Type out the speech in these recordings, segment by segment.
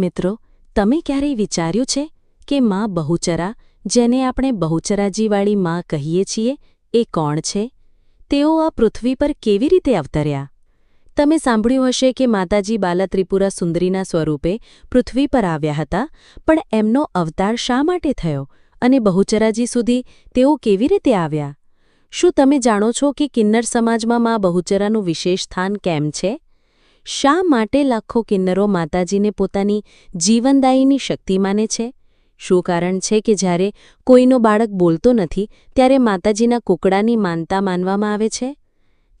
મિત્રો, તમે ક્યારેય વિચાર્યું છે કે માં બહુચરા, જેને આપણે બહુચરાજીવાળી માં કહીએ છીએ, એ કોણ છે? તેઓ આ પૃથ્વી પર કેવી રીતે અવતર્યા? તમે સાંભળ્યું હશે કે માતાજી બાલા ત્રિપુરા સુંદરીના સ્વરૂપે પૃથ્વી પર આવ્યા હતા, પણ એમનો અવતાર શા માટે થયો અને બહુચરાજી સુધી તેઓ કેવી રીતે આવ્યા? શું તમે જાણો છો કે કિન્નર સમાજમાં મા બહુચરાનું વિશેષ સ્થાન કેમ છે? શા માટે લાખો કિન્નરો માતાજીને પોતાની જીવનદાયીની શક્તિ માને છે? શું કારણ છે કે જ્યારે કોઈનો બાળક બોલતો નથી, ત્યારે માતાજીના કુકડાની માનતા માનવામાં આવે છે?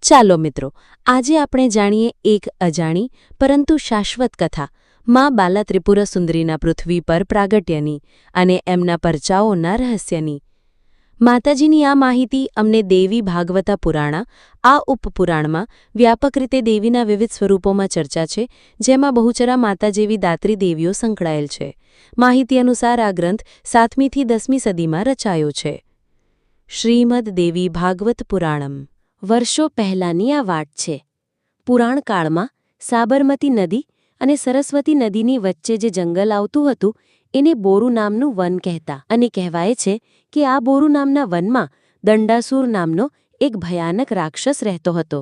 ચાલો મિત્રો, આજે આપણે જાણીએ એક અજાણી, પરંતુ શાશ્વત કથા, મા બાલા ત્રિપુરા સુંદરીના પૃથ્વી પર પ્રાગટ્યની અને એમના પરચાઓના રહસ્યની. માતાજીની આ માહિતી અમને દેવી ભાગવતા પુરાણા, આ ઉપપુરાણમાં વ્યાપક રીતે દેવીના વિવિધ સ્વરૂપોમાં ચર્ચા છે, જેમાં બહુચરા માતા જેવી દાત્રી દેવીઓ સંકળાયેલ છે. માહિતી અનુસાર આ ગ્રંથ સાતમીથી દસમી સદીમાં રચાયો છે. શ્રીમદ દેવી ભાગવત પુરાણમ. વર્ષો પહેલાંની આ વાટ છે. પુરાણકાળમાં સાબરમતી નદી અને સરસ્વતી નદીની વચ્ચે જે જંગલ આવતું હતું એને બોરુ નામનું વન કહેતા અને કહેવાય છે કે આ બોરુ નામના વનમાં દંડાસુર નામનો એક ભયાનક રાક્ષસ રહેતો હતો.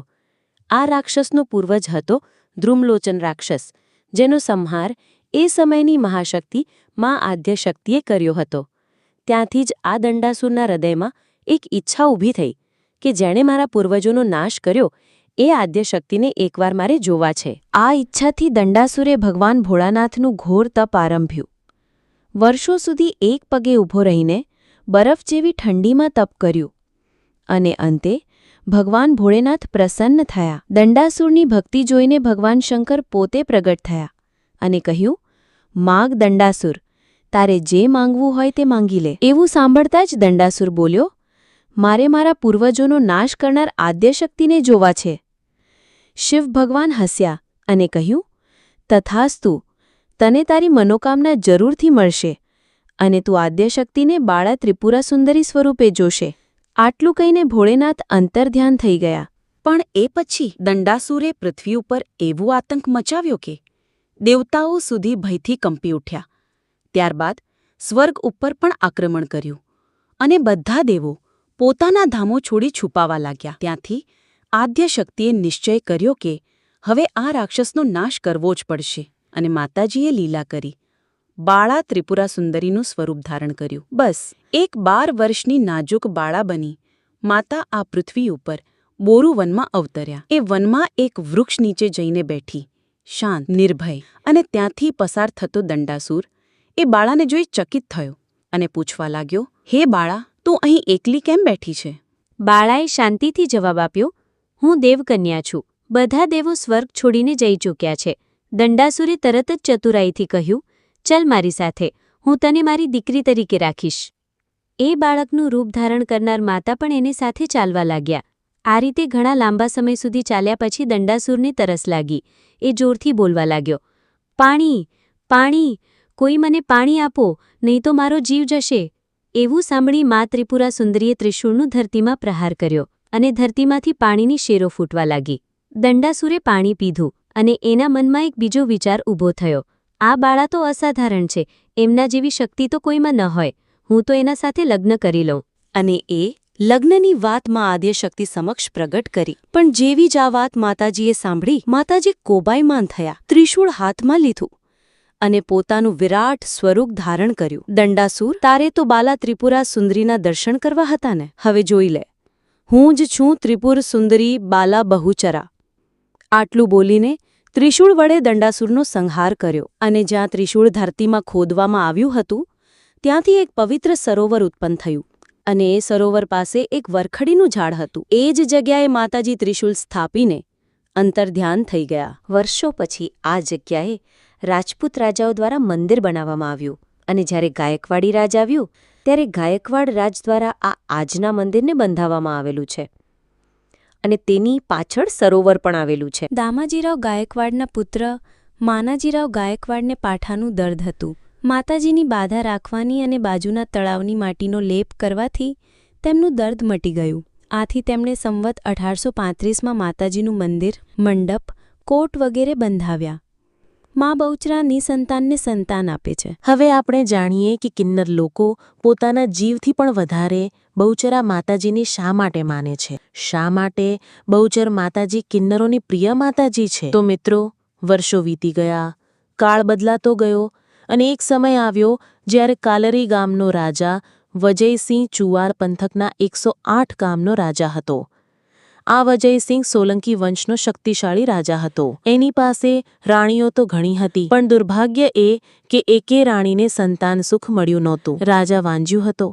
આ રાક્ષસનો પૂર્વજ હતો ધ્રુમલોચન રાક્ષસ, જેનો સંહાર એ સમયની મહાશક્તિ મા આદ્યશક્તિએ કર્યો હતો. ત્યાંથી જ આ દંડાસુરના હૃદયમાં એક ઈચ્છા ઊભી થઈ કે જેણે મારા પૂર્વજોનો નાશ કર્યો એ આદ્યશક્તિને એકવાર મારે જોવા છે. આ ઈચ્છાથી દંડાસુરે ભગવાન ભોળાનાથનું ઘોર તપ આરંભ્યું. વર્ષો સુધી એક પગે ઊભો રહીને બરફ જેવી ઠંડીમાં તપ કર્યું. અને અંતે ભગવાન ભોળેનાથ પ્રસન્ન થયા. દંડાસુરની ભક્તિ જોઈને ભગવાન શંકર પોતે પ્રગટ થયા અને કહ્યું, માગ દંડાસુર, તારે જે માંગવું હોય તે માંગી લે. એવું સાંભળતા જ દંડાસુર બોલ્યો, મારે મારા પૂર્વજોનો નાશ કરનાર આદ્યશક્તિને જોવા છે. શિવ ભગવાન હસ્યા અને કહ્યું, તથાસ્તુ તને તારી મનોકામના જરૂરથી મળશે અને તું આદ્યશક્તિને બાળા ત્રિપુરા સુંદરી સ્વરૂપે જોશે. આટલું કહીને ભોળેનાથ અંતર્ધ્યાન થઈ ગયા. પણ એ પછી દંડાસુરે પૃથ્વી ઉપર એવો આતંક મચાવ્યો કે દેવતાઓ સુધી ભયથી કંપી ઉઠ્યા. ત્યારબાદ સ્વર્ગ ઉપર પણ આક્રમણ કર્યું અને બધા દેવો પોતાના ધામો છોડી છુપાવા લાગ્યા. ત્યાંથી આદ્યશક્તિએ નિશ્ચય કર્યો કે હવે આ રાક્ષસનો નાશ કરવો જ પડશે. અને માતાજીએ લીલા કરી, બાળા ત્રિપુરા સુંદરીનું સ્વરૂપ ધારણ કર્યું. બસ, એક બાર વર્ષની નાજુક બાળા બની, માતા આ પૃથ્વી ઉપર બોરુ વનમાં અવતર્યા. એ વનમાં એક વૃક્ષ નીચે જઈને બેઠી, શાંત, નિર્ભય અને ત્યાંથી પસાર થતો દંડાસુર, એ બાળાને જોઈ ચકિત થયો અને પૂછવા લાગ્યો, હે બાળા, તું અહીં એકલી કેમ બેઠી છે? બાળાએ શાંતિથી જવાબ આપ્યો, હું દેવકન્યા છું. બધા દેવો સ્વર્ગ છોડીને જઈ ચૂક્યા છે. દંડાસુરે તરત જ ચતુરાઈથી કહ્યું, ચલ મારી સાથે, હું તને મારી દીકરી તરીકે રાખીશ. એ બાળકનું રૂપ ધારણ કરનાર માતા પણ એને સાથે ચાલવા લાગ્યા. આ રીતે ઘણા લાંબા સમય સુધી ચાલ્યા પછી દંડાસુરને તરસ લાગી. એ જોરથી બોલવા લાગ્યો, પાણી પાણી, કોઈ મને પાણી આપો, નહીં તો મારો જીવ જશે. એવું સાંભળી મા ત્રિપુરા સુંદરીએ ત્રિશૂળનું ધરતીમાં પ્રહાર કર્યો અને ધરતીમાંથી પાણીની શેરો ફૂટવા લાગી. દંડાસુરે પાણી પીધું. અને એના મનમાં એક બીજો વિચાર ઊભો થયો. આ બાળા તો અસાધારણ છે, એમના જેવી શક્તિ તો કોઈમાં ન હોય. હું તો એના સાથે લગ્ન કરી લઉં. અને એ લગ્નની વાતમાં આદ્યશક્તિ સમક્ષ પ્રગટ કરી. પણ જેવી જ આ વાત માતાજીએ સાંભળી, માતાજી કોબાયમાન થયા. ત્રિશૂળ હાથમાં લીધું અને પોતાનું વિરાટ સ્વરૂપ ધારણ કર્યું. દંડાસુર, તારે તો બાલા ત્રિપુરા સુંદરીના દર્શન કરવા હતા ને? હવે જોઈ લે. હું જ છું ત્રિપુર સુંદરી બાલા બહુચરા. આટલું બોલીને ત્રિશૂળ વડે દંડાસુરનો સંહાર કર્યો અને જ્યાં ત્રિશૂળ ધરતીમાં ખોદવામાં આવ્યું હતું, ત્યાંથી એક પવિત્ર સરોવર ઉત્પન્ન થયું અને એ સરોવર પાસે એક વરખડીનું ઝાડ હતું. એ જ જગ્યાએ માતાજી ત્રિશૂલ સ્થાપીને અંતર્ધ્યાન થઈ ગયા. વર્ષો પછી આ જગ્યાએ રાજપૂત રાજાઓ દ્વારા મંદિર બનાવવામાં આવ્યું અને જ્યારે ગાયકવાડી રાજ આવ્યું, ત્યારે ગાયકવાડ રાજ દ્વારા આ આજના મંદિરને બંધાવવામાં આવેલું છે. અને તેની પાછળ સરોવર પણ આવેલું છે. દામાજીરાવ ગાયકવાડના પુત્ર માનાજીરાવ ગાયકવાડને પાઠાનું દર્દ હતું. માતાજીની બાધા રાખવાની અને બાજુના તળાવની માટીનો લેપ કરવાથી તેમનું દર્દ મટી ગયું. આથી તેમણે સંવત અઢારસો પાંત્રીસમાં માતાજીનું મંદિર, મંડપ, કોટ વગેરે બંધાવ્યા. મા બહુચરા નિસંતાનને સંતાન આપે છે. હવે આપણે જાણીએ કે કિન્નર લોકો પોતાના જીવથી પણ વધારે બહુચરા માતાજીને શા માટે માને છે? શા માટે બહુચર માતાજી કિન્નરોની પ્રિય માતાજી છે? તો મિત્રો, વર્ષો વીતી ગયા, કાળ બદલાતો ગયો અને એક સમય આવ્યો જ્યારે કાલરી ગામનો રાજા વજયસિંહ ચુવાર પંથકના એકસો આઠ ગામનો રાજા હતો. આ વજયસિંહ સોલંકી વંશનો શક્તિશાળી રાજા હતો. એની પાસે રાણીઓ તો ઘણી હતી, પણ દુર્ભાગ્ય એ કે એકે રાણીને સંતાન સુખ મળ્યું નહોતું. રાજા વાંજ્યું હતો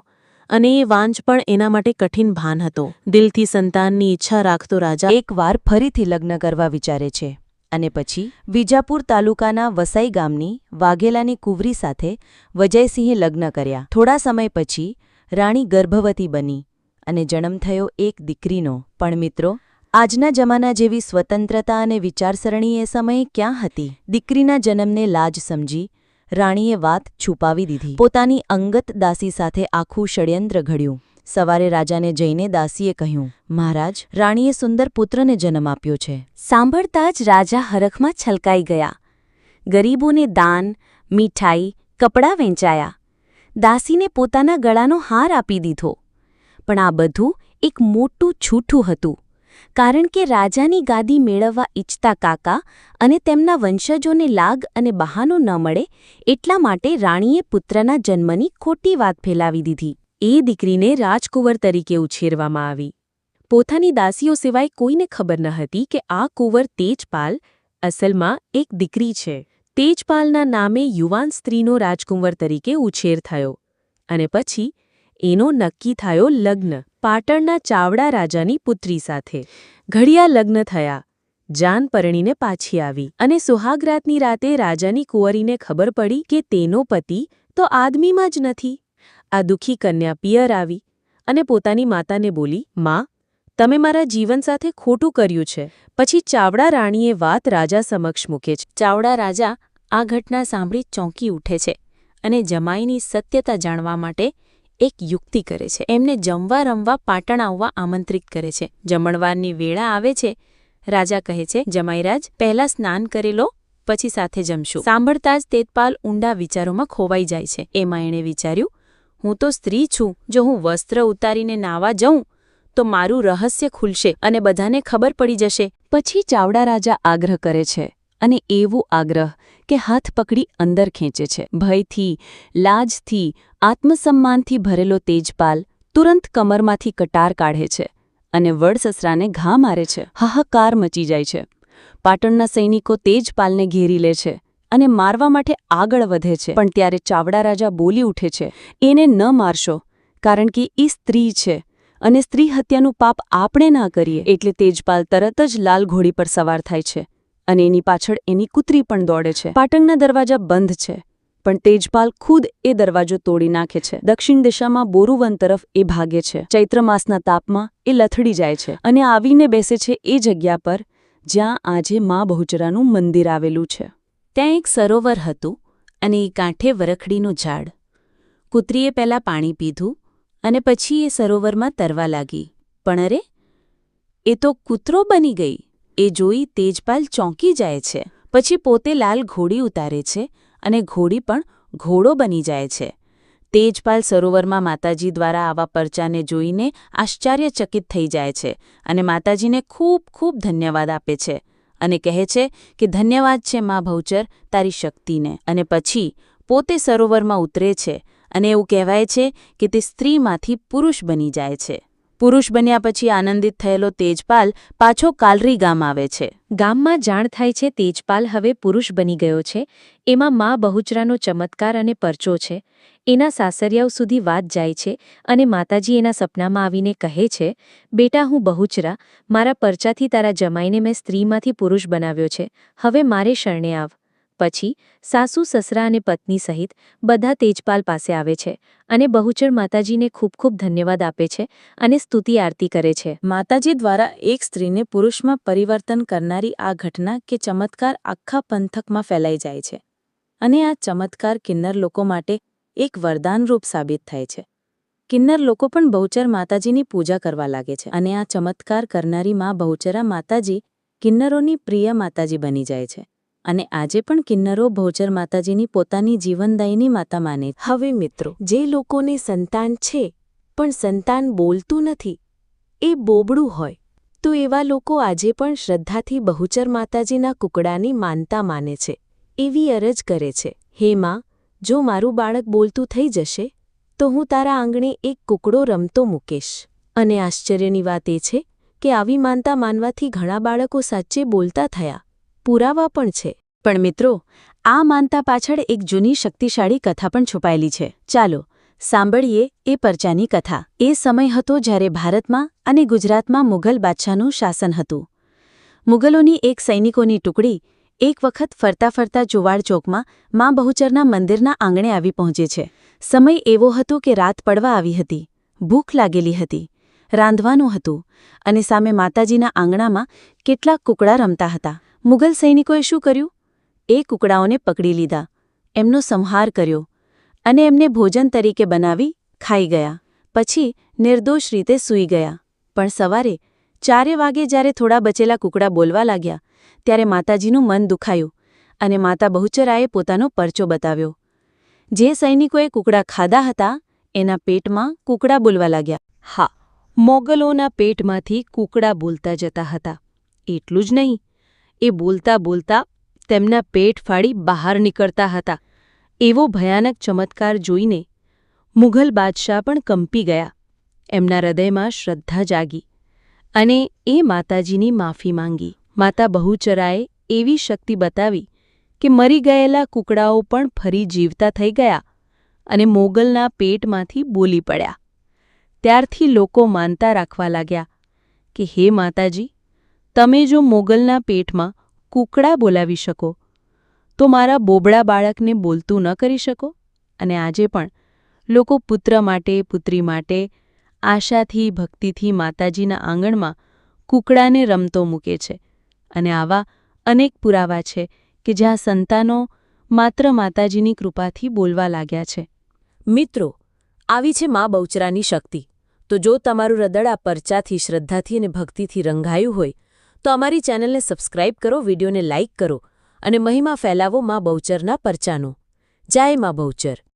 અને એ વાંજ પણ એના માટે કઠિન ભાન હતો. દિલથી સંતાનની ઈચ્છા રાખતો રાજા એકવાર ફરીથી લગ્ન કરવા વિચારે છે અને પછી વિજાપુર તાલુકાના વસાઈ ગામની વાઘેલાની કુંવરી સાથે વજયસિંહે લગ્ન કર્યા. થોડા સમય પછી રાણી ગર્ભવતી બની. અને જન્મ થયો એક દીકરીનો. પણ મિત્રો, આજના જમાના જેવી સ્વતંત્રતા અને વિચારસરણી એ સમયે ક્યાં હતી? દીકરીના જન્મને લાજ સમજી, રાણીએ વાત છુપાવી દીધી. પોતાની અંગત દાસી સાથે આખું ષડયંત્ર ઘડ્યું. સવારે રાજાને જઈને દાસીએ કહ્યું, મહારાજ, રાણીએ સુંદર પુત્રને જન્મ આપ્યો છે. સાંભળતા જ રાજા હરખમાં છલકાઈ ગયા. ગરીબોને દાન, મીઠાઈ, કપડાં વેચાયા. દાસીને પોતાના ગળાનો હાર આપી દીધો. પણ આ બધું એક મોટું છૂઠું હતું. કારણ કે રાજાની ગાદી મેળવવા ઈચ્છતા કાકા અને તેમના વંશજોને લાગ અને બહાનો ન મળે એટલા માટે રાણીએ પુત્રના જન્મની ખોટી વાત ફેલાવી દીધી. એ દીકરીને રાજકુંવર તરીકે ઉછેરવામાં આવી. પોતાની દાસીઓ સિવાય કોઈને ખબર ન હતી કે આ કુંવર તેજપાલ અસલમાં એક દીકરી છે. તેજપાલના નામે યુવાન સ્ત્રીનો રાજકુંવર તરીકે ઉછેર થયો અને પછી એનો નક્કી થયો લગ્ન. પાટણના ચાવડા રાજાની પુત્રી સાથે. ઘડિયા લગ્ન થયા. જાન પરણીને પાછી આવી અને સુહાગરાતની રાતે રાજાની કુંવરીને ખબર પડી કે તેનો પતિ તો આદમીમાં જ નથી. આ દુઃખી કન્યા પિયર આવી અને પોતાની માતાને બોલી, માં, તમે મારા જીવન સાથે ખોટું કર્યું છે. પછી ચાવડા રાણીએ વાત રાજા સમક્ષ મૂકે છે. ચાવડા રાજા આ ઘટના સાંભળી ચોંકી ઉઠે છે અને જમાઈની સત્યતા જાણવા માટે એક યુક્તિ કરે છે. એમને જમવા રમવા પાટણ આવવા આમંત્રિત કરે છે. જમણવારની વેળા આવે છે. રાજા કહે છે, જમાઈરાજ, પહેલા સ્નાન કરી લો, પછી સાથે જમશું. સાંભળતા જ તેજપાલ ઊંડા વિચારોમાં ખોવાઈ જાય છે. એમાં એણે વિચાર્યું, હું તો સ્ત્રી છું. જો હું વસ્ત્ર ઉતારીને નાવા જઉં, તો મારું રહસ્ય ખુલશે અને બધાને ખબર પડી જશે. પછી ચાવડા રાજા આગ્રહ કરે છે. અને એવો આગ્રહ કે હાથ પકડી અંદર ખેંચે છે. ભયથી, લાજથી, આત્મસન્માનથી ભરેલો તેજપાલ તુરંત કમરમાંથી કટાર કાઢે છે અને વડસસરાને ઘા મારે છે. હાહાકાર મચી જાય છે. પાટણના સૈનિકો તેજપાલને ઘેરી લે છે અને મારવા માટે આગળ વધે છે. પણ ત્યારે ચાવડા રાજા બોલી ઉઠે છે, એને ન મારશો, કારણ કે એ સ્ત્રી છે અને સ્ત્રી હત્યાનું પાપ આપણે ના કરીએ. એટલે તેજપાલ તરત જ લાલ ઘોડી પર સવાર થાય છે. અને એની પાછળ એની કૂતરી પણ દોડે છે. પાટણના દરવાજા બંધ છે, પણ તેજપાલ ખુદ એ દરવાજો તોડી નાખે છે. દક્ષિણ દિશામાં બોરુવન તરફ એ ભાગે છે. ચૈત્ર માસના તાપમાં એ લથડી જાય છે અને આવીને બેસે છે એ જગ્યા પર જ્યાં આજે મા બહુચરાનું મંદિર આવેલું છે. ત્યાં એક સરોવર હતું અને એ કાંઠે વરખડીનું ઝાડ. કૂતરીએ પહેલાં પાણી પીધું અને પછી એ સરોવરમાં તરવા લાગી. પણ અરે, એ તો કૂતરો બની ગઈ. એ જોઈ તેજપાલ ચોંકી જાય છે. પછી પોતે લાલ ઘોડી ઉતારે છે અને ઘોડી પણ ઘોડો બની જાય છે. તેજપાલ સરોવરમાં માતાજી દ્વારા આવા પરચાને જોઈને આશ્ચર્યચકિત થઈ જાય છે અને માતાજીને ખૂબ ખૂબ ધન્યવાદ આપે છે અને કહે છે કે, ધન્યવાદ છે મા ભૌચર તારી શક્તિને. અને પછી પોતે સરોવરમાં ઉતરે છે અને એવું કહેવાય છે કે તે સ્ત્રીમાંથી પુરુષ બની જાય છે. પુરુષ બન્યા પછી આનંદિત થયેલો તેજપાલ પાછો કાલરી ગામ આવે છે. ગામમાં જાણ થાય છે તેજપાલ હવે પુરુષ બની ગયો છે. એમાં મા બહુચરાનો ચમત્કાર અને પરચો છે. એના સાસરિયાઓ સુધી વાત જાય છે અને માતાજી એના સપનામાં આવીને કહે છે, બેટા, હું બહુચરા. મારા પરચાથી તારા જમાઈને મેં સ્ત્રીમાંથી પુરુષ બનાવ્યો છે. હવે મારે શરણે આવ. પછી સાસુ, સસરા અને પત્ની સહિત બધા તેજપાલ પાસે આવે છે અને બહુચર માતાજીને ખૂબ ખૂબ ધન્યવાદ આપે છે અને સ્તુતિ આરતી કરે છે. માતાજી દ્વારા એક સ્ત્રીને પુરુષમાં પરિવર્તન કરનારી આ ઘટના કે ચમત્કાર આખા પંથકમાં ફેલાઈ જાય છે અને આ ચમત્કાર કિન્નર લોકો માટે એક વરદાનરૂપ સાબિત થાય છે. કિન્નર લોકો પણ બહુચર માતાજીની પૂજા કરવા લાગે છે અને આ ચમત્કાર કરનારી મા બહુચરા માતાજી કિન્નરોની પ્રિય માતાજી બની જાય છે. અને આજે પણ કિન્નરો બહુચર માતાજીની પોતાની જીવનદાયીની માતા માને હવે મિત્રો, જે લોકોને સંતાન છે, પણ સંતાન બોલતું નથી, એ બોબડું હોય, તો એવા લોકો આજે પણ શ્રદ્ધાથી બહુચર માતાજીના કુકડાની માનતા માને છે, એવી અરજ કરે છે. હે માં, જો મારું બાળક બોલતું થઈ જશે, તો હું તારા આંગણે એક કુકડો રમતો મૂકીશ. અને આશ્ચર્યની વાત એ છે કે આવી માનતા માનવાથી ઘણા બાળકો સાચે બોલતા થયા પુરાવા પણ છે. પણ મિત્રો, આ માનતા પાછળ એક જૂની શક્તિશાળી કથા પણ છુપાયેલી છે. ચાલો, સાંભળીએ એ પરચાની કથા. એ સમય હતો જ્યારે ભારતમાં અને ગુજરાતમાં મુઘલ બાદશાહનું શાસન હતું. મુઘલોની એક સૈનિકોની ટુકડી એક વખત ફરતા ફરતા જુવાડ ચોકમાં મા બહુચરના મંદિરના આંગણે આવી પહોંચે છે. સમય એવો હતો કે રાત પડવા આવી હતી. ભૂખ લાગેલી હતી. રાંધવાનું હતું અને સામે માતાજીના આંગણામાં કેટલાક કુકડા રમતા હતા. મુગલ સૈનિકોએ શું કર્યું? એ કુકડાઓને પકડી લીધા. એમનો સંહાર કર્યો અને એમને ભોજન તરીકે બનાવી ખાઈ ગયા. પછી નિર્દોષ રીતે સૂઈ ગયા. પણ સવારે ચારે વાગે જ્યારે થોડા બચેલા કુકડા બોલવા લાગ્યા, ત્યારે માતાજીનું મન દુખાયું અને માતા બહુચરાએ પોતાનો પરચો બતાવ્યો. જે સૈનિકોએ કુકડા ખાધા હતા, એના પેટમાં કુકડા બોલવા લાગ્યા. હા, મોગલોના પેટમાંથી કૂકડા બોલતા જતા હતા. એટલું જ નહીં એ બોલતા બોલતા તેમના પેટ ફાડી બહાર નીકળતા હતા. એવો ભયાનક ચમત્કાર જોઈને મુઘલ બાદશાહ પણ કંપી ગયા. એમના હૃદયમાં શ્રદ્ધા જાગી અને એ માતાજીની માફી માંગી. માતા બહુચરાએ એવી શક્તિ બતાવી કે મરી ગયેલા કુકડાઓ પણ ફરી જીવતા થઈ ગયા અને મોગલના પેટમાંથી બોલી પડ્યા. ત્યારથી લોકો માનતા રાખવા લાગ્યા કે, હે માતાજી તમે જો મોગલના પેટમાં કૂકડા બોલાવી શકો, તો મારા બોબડા બાળકને બોલતું ન કરી શકો? અને આજે પણ લોકો પુત્ર માટે, પુત્રી માટે, આશાથી, ભક્તિથી માતાજીના આંગણમાં કૂકડાને રમતો મૂકે છે. અને આવા અનેક પુરાવા છે કે જ્યાં સંતાનો માત્ર માતાજીની કૃપાથી બોલવા લાગ્યા છે. મિત્રો, આવી છે મા બહુચરાની શક્તિ. તો જો તમારું હૃદય આ પરચાથી, શ્રદ્ધાથી અને ભક્તિથી રંગાયું હોય તો અમારી ચેનલને સબસ્ક્રાઇબ કરો, વિડીયોને લાઇક કરો અને મહિમા ફેલાવો મા બહુચરના પરચાનો. જય મા બહુચર.